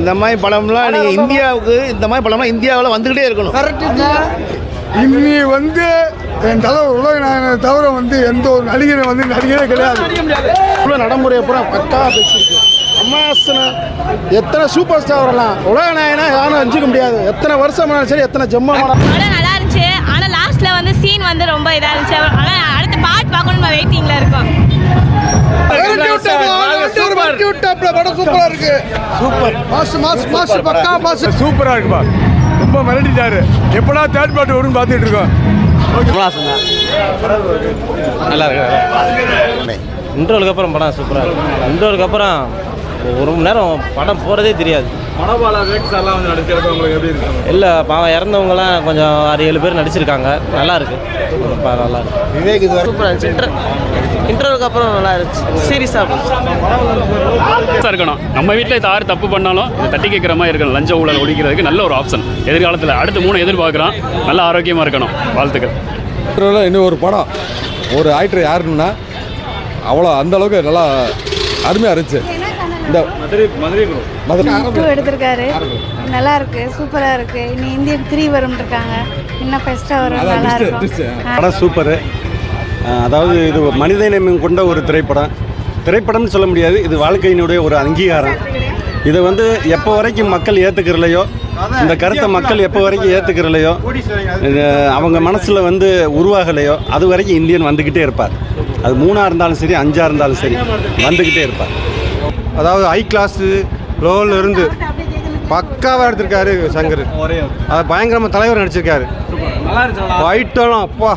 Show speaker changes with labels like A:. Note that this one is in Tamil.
A: இந்த மாதிரி படம்லாம் நீங்கள் இந்தியாவுக்கு இந்த மாதிரி படம்லாம் இந்தியாவில் வந்துக்கிட்டே இருக்கணும்.
B: இன்னி வந்து என் தலைவர் உலக நாயகனை தவிர வந்து எந்த ஒரு நடிகரை வந்து நடிகரே கிடையாது.
A: இவ்வளோ நடைமுறையை பூரா பக்காவாக பேசியிருக்கு அம்மாசனை எத்தனை சூப்பர் ஸ்டார் வரலாம்? உலக நாயனா யாரும் அஞ்சிக்க முடியாது. எத்தனை வருஷம் சரி எத்தனை
C: படம் நல்லா இருந்துச்சு. ஆனால் லாஸ்ட்ல வந்து சீன் வந்து ரொம்ப இதாக இருந்துச்சு.
B: படம் சூப்பரா இருக்கு. சூப்பர். மாசு மாசு மாசு பக்கா மாசு.
D: சூப்பராக இருக்குப்பா ரொம்ப மிரட்டிட்டாரு. எப்படா தேர்ட் பார்ட் வரும்னு பார்த்துட்டு இருக்கோம்.
E: நல்லா இருக்கு. இன்ட்ரோலுக்கு அப்புறம் படம் சூப்பராக இருக்கு. இன்ட்ரோலுக்கு அப்புறம் ஒரு மணி நேரம் படம் போகிறதே தெரியாது.
D: மணபாலா வேக்ஸ் எல்லாம் வந்து நடிச்சிருக்கோம் உங்களுக்கு எப்படி இருக்கு?
E: இல்லை பாவம் இறந்தவங்கலாம் கொஞ்சம் ஆறு ஏழு பேர் நடிச்சிருக்காங்க. நல்லா இருக்கு. நல்லா இருக்கு.
A: விவேக் இது
E: சூப்பராக இருந்துச்சு. இன்ட்ரோ இன்ட்ரோலுக்கு அப்புறம் நல்லா இருந்துச்சு. சீரியஸாக
F: இருக்கணும். நம்ம வீட்டில் யார் தப்பு பண்ணாலும் தட்டி கேட்குற மாதிரி இருக்கணும். லஞ்ச ஊழல் ஒழிக்கிறதுக்கு நல்ல ஒரு ஆப்ஷன் எதிர்காலத்தில் அடுத்து மூணு எதிர்பார்க்குறோம் நல்ல ஆரோக்கியமாக இருக்கணும். வாழ்த்துக்கள்.
G: இன்னும் ஒரு படம். ஒரு ஆக்டர் யாருன்னா அவ்வளோ அந்த அளவுக்கு நல்லா அருமையாக இருந்துச்சு. இந்த
D: மதுரை மதுரை குரூப்
G: மதுரை.
H: டூ எடுத்திருக்காரு. நல்லா இருக்கு சூப்பரா இருக்கு. இனி இந்தியன் த்ரீ வரும் இருக்காங்க இன்னும் ஃபெஸ்டா வரும். நல்லா இருக்கும்.
I: படம் சூப்பரு. அதாவது இது மனிதநேயம் கொண்ட ஒரு திரைப்படம். திரைப்படம்னு சொல்ல முடியாது. இது வாழ்க்கையினுடைய ஒரு அங்கீகாரம். இதை வந்து எப்போ வரைக்கும் மக்கள் ஏற்றுக்கிறலையோ இந்த கருத்தை மக்கள் எப்போ வரைக்கும் ஏற்றுக்கிறலையோ அவங்க மனசில் வந்து உருவாகலையோ அது வரைக்கும் இந்தியன் வந்துக்கிட்டே இருப்பார். அது மூணாக இருந்தாலும் சரி அஞ்சாக இருந்தாலும் சரி வந்துக்கிட்டே இருப்பார்.
B: அதாவது ஹை கிளாஸ் லோவில் இருந்து பக்காவாக எடுத்திருக்காரு சங்கர். அது பயங்கரமாக தலைவர் நடிச்சிருக்காரு. ஃபைட்டெல்லாம் அப்பா.